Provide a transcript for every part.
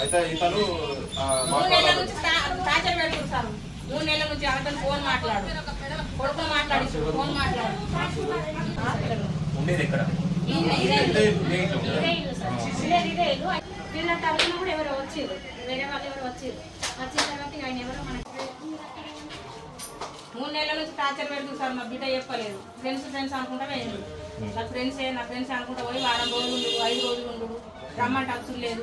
అయితే ఇతను మూడు నెలల. నుంచి టా- టార్చర్ పెడుతుంది సార్. మూడు నెలల నుంచి అతను ఫోన్ మాట్లాడు. కొడుకు మాట్లాడి ఫోన్ మాట్లాడు. ఉండేది వీళ్ళ తరఫున కూడా ఎవరో వచ్చారు. వేరే వాళ్ళు ఎవరు వచ్చారు. వచ్చిన తర్వాత ఆయన ఎవరో మనకి మూడు నెలల నుంచి టార్చర్ పెడుతుంది సార్ మా బిడ్డ చెప్పలేదు. ఫ్రెండ్స్ ఫ్రెండ్స్ అనుకుంటా పోయింది నా ఫ్రెండ్స్ నా ఫ్రెండ్స్ అనుకుంటా పోయి వారం రోజులు ఉండు ఐదు రోజులు ఉండు. రమ్మంటే అవసరం లేదు.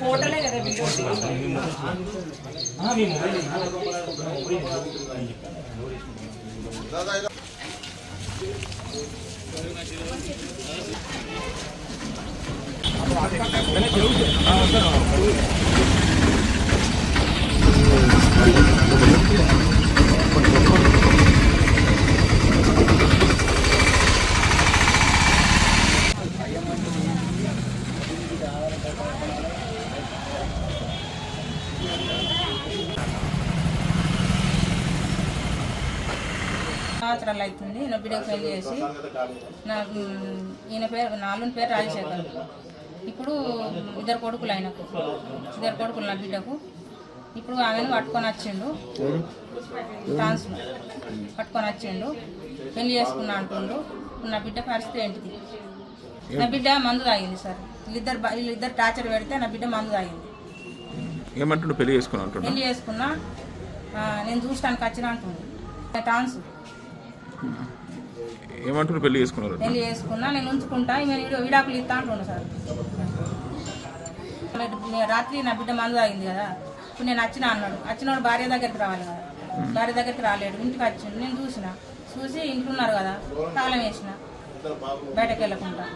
ఫోటోలే కదా వీడియో ఆ, సంవత్సరాలు అవుతుంది నా బిడ్డకు పెళ్ళి చేసి నా ఈయన పేరు నాలుగు పేరు రాజశేఖర్. ఇప్పుడు ఇద్దరు కొడుకులు ఆయనకు. ఇద్దరు కొడుకులు నా బిడ్డకు. ఇప్పుడు ఆమెను పట్టుకొని వచ్చిండు. ట్రాన్స్ పట్టుకొని వచ్చిండు. పెళ్ళి చేసుకున్నా అంటుండు. నా బిడ్డ పరిస్థితి ఏంటిది? నా బిడ్డ మందు తాగింది సార్. వీళ్ళిద్దరు వీళ్ళిద్దరు టార్చర్ పెడితే నా బిడ్డ మందు తాగింది. ఏమంటుండు? పెళ్ళి చేసుకుని అంటున్నా పెళ్ళి చేసుకున్నా ఆ, నేను చూడటానికి వచ్చిన అంటుంది టాన్స్. ఏమంటుండు? పెళ్ళి చేసుకున్నారు పెళ్ళి చేసుకున్నా నేను ఉంచుకుంటా ఈమె వీడియో విడాకులు ఇస్తా అంటుండు సార్. రాత్రి నా బిడ్డ మందు తాగింది కదా ఇప్పుడు నేను వచ్చిన అన్నాడు. వచ్చినోడు భార్య దగ్గరికి రావాలి కదా. భార్య దగ్గరికి రాలేడు ఇంటికి వచ్చిండు. నేను చూసిన. చూసి ఇంట్లో ఉన్నారు కదా తాళం వేసిన. बैठक केला कोणता